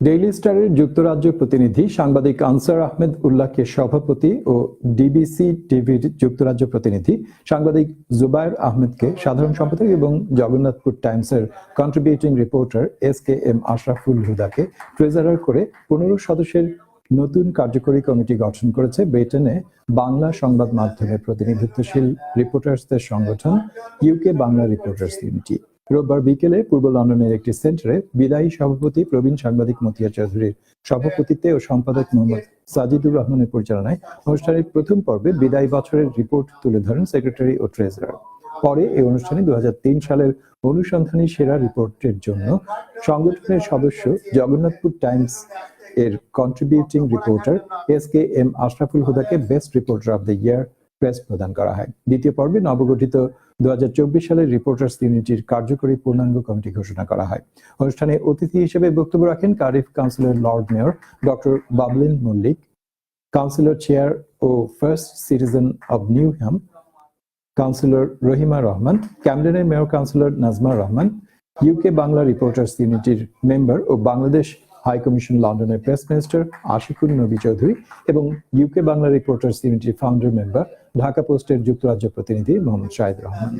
Daily স্টারের যুক্তরাজ্য প্রতিনিধি সাংবাদিক আনসার আহমেদ উল্লাহকে সভাপতি ও ডিবিসি টিভির যুক্তরাজ্য প্রতিনিধি সাংবাদিক জুবায়ের আহমেদকে সাধারণ সম্পাদক এবং জগন্নাথপুর টাইমসের contributing reporter S K M Ashraful হুদাকে treasurer করে পনেরো সদস্যের নতুন কার্যকরী কমিটি গঠন করেছে ব্রিটেনে বাংলা সংবাদ মাধ্যমের প্রতিনিধিত্বশীল রিপোর্টার্সদের সংগঠন ইউকে বাংলা রিপোর্টার্স ইউনিটি রোববার বিকেলে পূর্ব লন্ডনের একটি সেন্টারে বিদায়ী সভাপতি প্রবীণ সাংবাদিক মতিয়া চৌধুরীর সভাপতিত্বে ও সম্পাদক মোহাম্মদ সাজিদুর রহমানের পরিচালনায় অনুষ্ঠানের প্রথম পর্বে বিদায়ী বছরের রিপোর্ট তুলে ধরেন সেক্রেটারি ও ট্রেজারার। পরে এই অনুষ্ঠানে দু হাজার তিন সালের অনুসন্ধানী সেরা রিপোর্টের জন্য সংগঠনের সদস্য জগন্নাথপুর টাইমস এর contributing reporter S K M Ashraful হুদাকে best reporter of the year press প্রদান করা হয়। দ্বিতীয় পর্বে নবগঠিত দু সালের রিপোর্টার্স ইউনিটির কার্যকরী পূর্ণাঙ্গ কমিটি ঘোষণা করা হয়। অনুষ্ঠানে অতিথি হিসেবে বক্তব্য রাখেন kharif councillor lord mayor doctor Bablin Mallick, councillor chair O first citizen of new Newham councillor Rahima Rahman ক্যামডেনের mayor councillor Najma Rahman, UK Bangla reporters ইউনিটির member ও বাংলাদেশ হাই কমিশন লন্ডনের প্রেস মিনিস্টার আশিকুল নবী চৌধুরী এবং ইউকে বাংলা রিপোর্টার্স ইউনিটির founder member Dhaka পোস্টের যুক্তরাজ্য প্রতিনিধি মোহাম্মদ শাহিদ রহমান